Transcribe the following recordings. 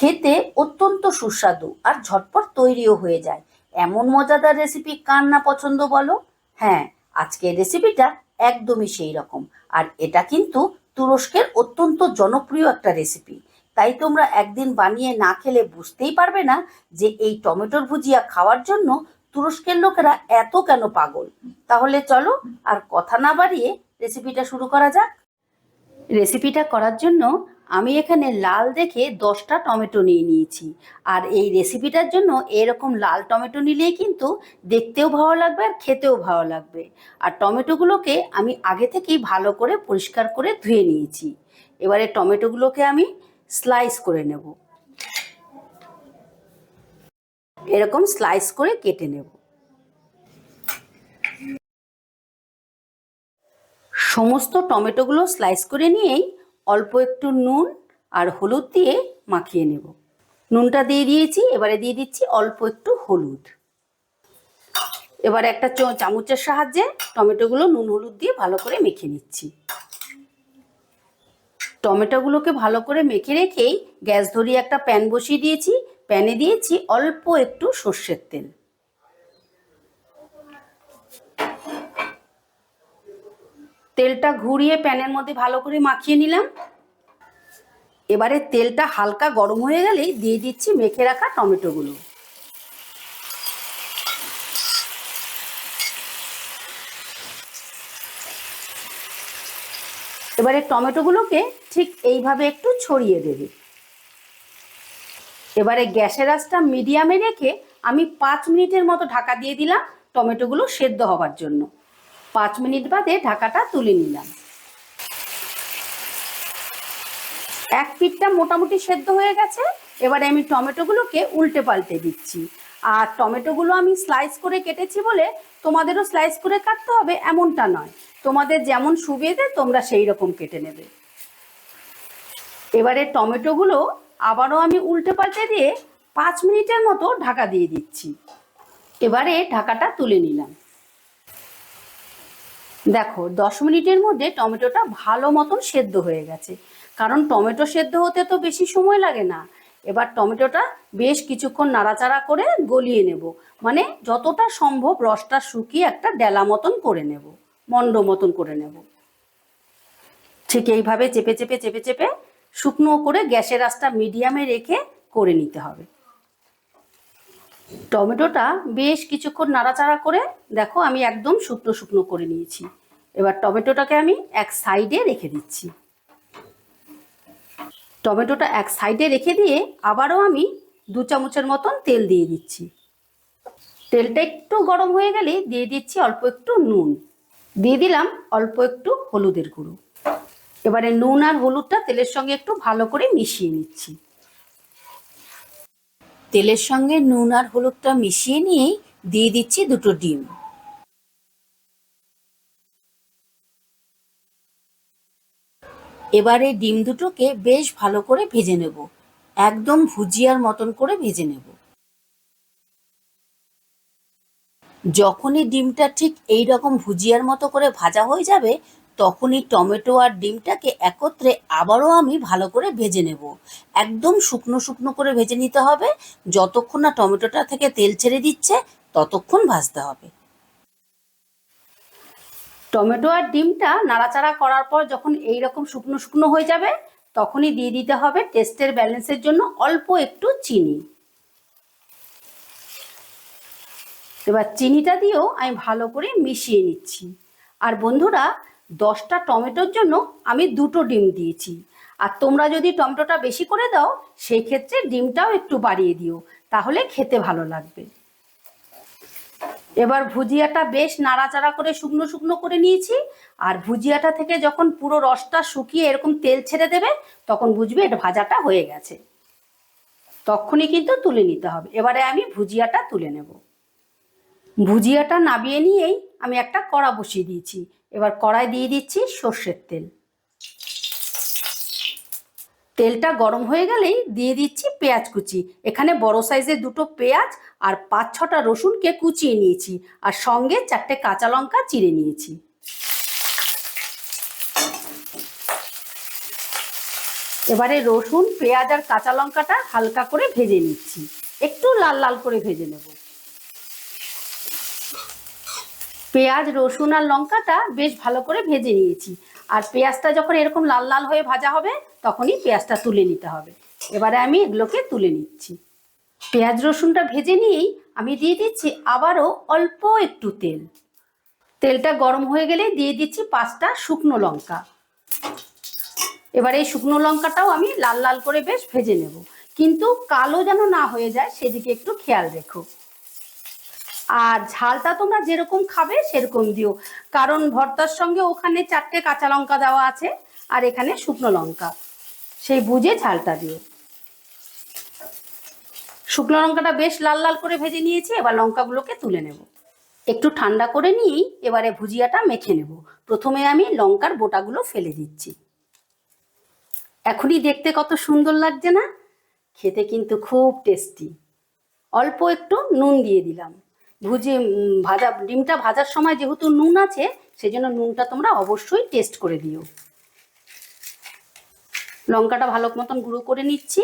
খেতে অত্যন্ত সুস্বাদু আর ঝটপট তৈরিও হয়ে যায়। এমন মজাদার রেসিপি কার না পছন্দ বলো? হ্যাঁ আজকের রেসিপিটা একদমই সেই রকম। আর এটা কিন্তু তুরস্কের অত্যন্ত জনপ্রিয় একটা রেসিপি তাই তোমরা একদিন বানিয়ে না খেলে বুঝতেই পারবে না যে এই টমেটোর ভুজিয়া খাওয়ার জন্য তুরস্কের লোকেরা এত কেন পাগল। তাহলে চলো আর কথা না বাড়িয়ে রেসিপিটা শুরু করা যাক। রেসিপিটা করার জন্য আমি এখানে লাল দেখে দশটা টমেটো নিয়ে নিয়েছি। আর এই রেসিপিটার জন্য এরকম লাল টমেটো নিলেই কিন্তু দেখতেও ভালো লাগবে আর খেতেও ভালো লাগবে। আর টমেটোগুলোকে আমি আগে থেকেই ভালো করে পরিষ্কার করে ধুয়ে নিয়েছি। এবারে টমেটোগুলোকে আমি স্লাইস করে নেব। এরকম স্লাইস করে কেটে নেব। সমস্ত টমেটোগুলো স্লাইস করে নিয়েই অল্প একটু নুন আর হলুদ দিয়ে মাখিয়ে নেব। নুনটা দিয়ে দিয়েছি, এবারে দিয়ে দিচ্ছি অল্প একটু হলুদ। এবারে একটা চামচের সাহায্যে টমেটোগুলো নুন হলুদ দিয়ে ভালো করে মেখে নিচ্ছি। টমেটোগুলোকে ভালো করে মেখে রেখেই গ্যাস ধরিয়ে একটা প্যান বসিয়ে দিয়েছি। প্যানে দিয়েছি অল্প একটু সর্ষের তেল। তেলটা ঘুরিয়ে প্যানের মধ্যে ভালো করে মাখিয়ে নিলাম। এবারে তেলটা হালকা গরম হয়ে গেলেই দিয়ে দিচ্ছি মেখে রাখা টমেটোগুলো। এবারে টমেটোগুলোকে ঠিক এইভাবে একটু ছড়িয়ে দেবে। এবারে গ্যাসের আঁচটা মিডিয়ামে রেখে আমি পাঁচ মিনিটের মতো ঢাকা দিয়ে দিলাম টমেটোগুলো সেদ্ধ হবার জন্য। পাঁচ মিনিট বাদে ঢাকাটা তুলে নিলাম। এক পিঠটা মোটামুটি সেদ্ধ হয়ে গেছে, এবারে আমি টমেটোগুলোকে উল্টে পাল্টে দিচ্ছি। আর টমেটোগুলো আমি স্লাইস করে কেটেছি বলে তোমাদেরও স্লাইস করে কাটতে হবে এমনটা নয়। তোমাদের যেমন সুবিধে তোমরা সেই রকম কেটে নেবে। এবারে টমেটোগুলো আবারও আমি উল্টে পাল্টে দিয়ে পাঁচ মিনিটের মতো ঢাকা দিয়ে দিচ্ছি। এবারে ঢাকাটা তুলে নিলাম। দেখো, দশ মিনিটের মধ্যে টমেটোটা ভালো মতন সেদ্ধ হয়ে গেছে। কারণ টমেটো সেদ্ধ হতে তো বেশি সময় লাগে না। এবার টমেটোটা বেশ কিছুক্ষণ নাড়াচাড়া করে গলিয়ে নেব। মানে যতটা সম্ভব রসটা শুকিয়ে একটা ডেলা মতন করে নেব। মন্ড মতন করে নেব। ঠিক এইভাবে চেপে চেপে চেপে চেপে শুকনো করে গ্যাসের আঁচটা মিডিয়ামে রেখে করে নিতে হবে। টমেটোটা বেশ কিছুক্ষণ নাড়াচাড়া করে, দেখো আমি একদম শুকনো শুকনো করে নিয়েছি। এবার টমেটোটাকে আমি এক সাইডে রেখে দিচ্ছি। টমেটোটা এক সাইডে রেখে দিয়ে আবারও আমি দু চামচের মতন তেল দিয়ে দিচ্ছি। তেলটা একটু গরম হয়ে গেলে দিয়ে দিচ্ছি অল্প একটু নুন। দিয়ে দিলাম অল্প একটু হলুদের গুঁড়ো। এবারে নুন আর হলুদটা তেলের সঙ্গে একটু ভালো করে মিশিয়ে নিচ্ছি। তেলের সঙ্গে নুন আর হলুদটা মিশিয়ে নিয়েই দিয়ে দিচ্ছি দুটো ডিম। এবারে ডিম দুটোকে বেশ ভালো করে ভেজে নেব। একদম ভুজিয়ার মতন করে ভেজে নেব। যখনই ডিমটা ঠিক এই রকম ভুজিয়ার মতো করে ভাজা হয়ে যাবে তখনই টমেটো আর ডিমটাকে একত্রে আবারও আমি ভালো করে ভেজে নেব। একদম শুকনো শুকনো করে ভেজে নিতে হবে। যতক্ষণ না টমেটোটা থেকে তেল ছেড়ে দিচ্ছে, ততক্ষণ ভাজতে হবে। টমেটো আর ডিমটা নাড়াচাড়া করার পর যখন এই রকম শুকনো শুকনো হয়ে যাবে, তখনই দিয়ে দিতে হবে টেস্টের ব্যালেন্সের জন্য অল্প একটু চিনি। এবার চিনিটা দিয়েও আমি ভালো করে মিশিয়ে নিচ্ছি। আর বন্ধুরা দশটা টমেটোর জন্য আমি দুটো ডিম দিয়েছি। আর তোমরা যদি টমেটোটা বেশি করে দাও, সেই ক্ষেত্রে ডিমটাও একটু বাড়িয়ে দিও, তাহলে খেতে ভালো লাগবে। এবার ভুজিয়াটা বেশ নাড়াচাড়া করে শুকনো শুকনো করে নিয়েছি, আর ভুজিয়াটা থেকে যখন পুরো রসটা শুকিয়ে এরকম তেল ছেড়ে দেবে, তখন বুঝবে এটা ভাজাটা হয়ে গেছে। তখনই কিন্তু তুলে নিতে হবে। এবারে আমি ভুজিয়াটা তুলে নেব। ভুজিয়াটা নাবিয়ে নিয়েই আমি একটা কড়া বসিয়ে দিয়েছি। এবার কড়াই দিয়ে দিচ্ছি সর্ষের তেল। তেলটা গরম হয়ে গেলেই দিয়ে দিচ্ছি পেঁয়াজ কুচি। এখানে বড় সাইজের দুটো পেঁয়াজ আর পাঁচ ছটা রসুনকে কুচিয়ে নিয়েছি আর সঙ্গে চারটে কাঁচা লঙ্কা চিড়ে নিয়েছি। এবারে রসুন, পেঁয়াজ আর কাঁচা লঙ্কাটা হালকা করে ভেজে নিচ্ছি। একটু লাল লাল করে ভেজে নেব। পেঁয়াজ, রসুন আর লঙ্কাটা বেশ ভালো করে ভেজে নিয়েছি। আর পেঁয়াজটা যখন এরকম লাল লাল হয়ে ভাজা হবে, তখনই পেঁয়াজটা তুলে নিতে হবে। এবারে আমি এগুলোকে তুলে নিচ্ছি। পেঁয়াজ, রসুনটা ভেজে নিয়েই আমি দিয়ে দিচ্ছি আবারও অল্প একটু তেল। তেলটা গরম হয়ে গেলে দিয়ে দিচ্ছি পাঁচটা শুকনো লঙ্কা। এবার এই শুকনো লঙ্কাটাও আমি লাল লাল করে বেশ ভেজে নেব। কিন্তু কালো যেন না হয়ে যায়, সেদিকে একটু খেয়াল রেখো। আর ঝালটা তোমরা যেরকম খাবে সেরকম দিও। কারণ ভর্তার সঙ্গে ওখানে চারটে কাঁচা লঙ্কা দেওয়া আছে আর এখানে শুকনো লঙ্কা। সেই বুঝে ঝালটা দিও। শুকনো লঙ্কাটা বেশ লাল লাল করে ভেজে নিয়েছি, এবার লঙ্কাগুলোকে তুলে নেব। একটু ঠান্ডা করে নিয়েই এবারে ভুজিয়াটা মেখে নেব। প্রথমে আমি লঙ্কার বোটাগুলো ফেলে দিচ্ছি। এখনই দেখতে কত সুন্দর লাগছে না? খেতে কিন্তু খুব টেস্টি। অল্প একটু নুন দিয়ে দিলাম। ভুজে ভাজা, ডিমটা ভাজার সময় যেহেতু নুন আছে, সেজন্য নুনটা তোমরা অবশ্যই টেস্ট করে দিও। লঙ্কাটা ভালো মতন গুঁড়ো করে নিচ্ছি।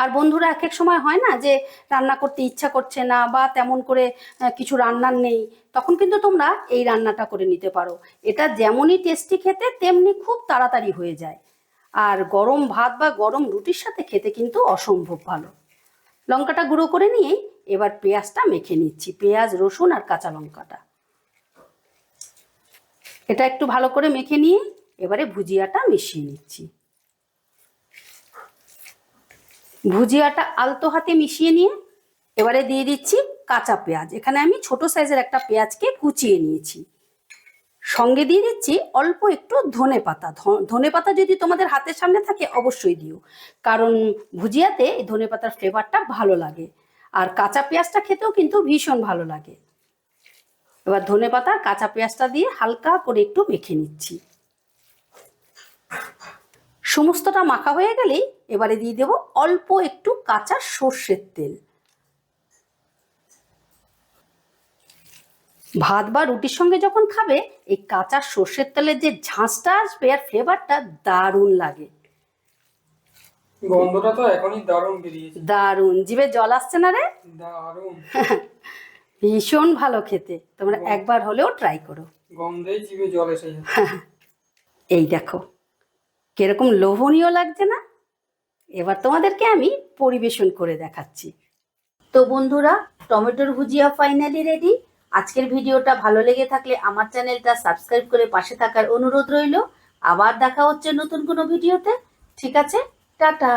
আর বন্ধুরা, এক এক সময় হয় না যে রান্না করতে ইচ্ছা করছে না বা তেমন করে কিছু রান্নার নেই, তখন কিন্তু তোমরা এই রান্নাটা করে নিতে পারো। এটা যেমনই টেস্টি খেতে, তেমনি খুব তাড়াতাড়ি হয়ে যায়। আর গরম ভাত বা গরম রুটির সাথে খেতে কিন্তু অসম্ভব ভালো। লঙ্কাটা গুঁড়ো করে নিয়ে এবার পেঁয়াজটা মেখে নিচ্ছি, পেঁয়াজ, রসুন আর কাঁচা লঙ্কাটা। এটা একটু ভালো করে মেখে নিয়ে এবারে ভুজিয়াটা মিশিয়ে নিচ্ছি। ভুজিয়াটা আলতো হাতে মিশিয়ে নিয়ে এবারে দিয়ে দিচ্ছি কাঁচা পেঁয়াজ। এখানে আমি ছোট সাইজের একটা পেঁয়াজকে কুচিয়ে নিয়েছি। সঙ্গে দিয়ে দিচ্ছি অল্প একটু ধনে পাতা। ধনে পাতা যদি তোমাদের হাতের সামনে থাকে অবশ্যই দিও, কারণ ভুজিয়াতে ধনে পাতার ফ্লেভারটা ভালো লাগে। আর কাঁচা পেঁয়াজটা খেতেও কিন্তু ভীষণ ভালো লাগে। এবার ধনে পাতা কাঁচা পেঁয়াজটা দিয়ে হালকা করে একটু মেখে নিচ্ছি। সমস্তটা মাখা হয়ে গেলেই এবারে দিয়ে দেব অল্প একটু কাঁচা সর্ষের তেল। ভাত বা রুটির সঙ্গে যখন খাবে, এই কাঁচা সর্ষের তেলের যে ঝাঁসটা আসবে আর ফ্লেভারটা দারুণ লাগে। গন্ধটা তো এখনই দারুণ বেরিয়েছে। দারুণ। জিভে জল আসছে না রে? দারুণ। ভীষণ ভালো খেতে। তোমরা একবার হলেও ট্রাই করো। গন্ধেই জিভে জল এসে এই দেখো কীরকম লোভনীয় লাগছে না? এবার তোমাদেরকে আমি পরিবেশন করে দেখাচ্ছি। তো বন্ধুরা টমেটোর ভুজিয়া ফাইনালি রেডি আজকের ভিডিওটা ভালো লেগে থাকলে আমার চ্যানেলটা সাবস্ক্রাইব করে পাশে থাকার অনুরোধ রইল। আবার দেখা হচ্ছে নতুন কোনো ভিডিওতে। ঠিক আছে? টাটা।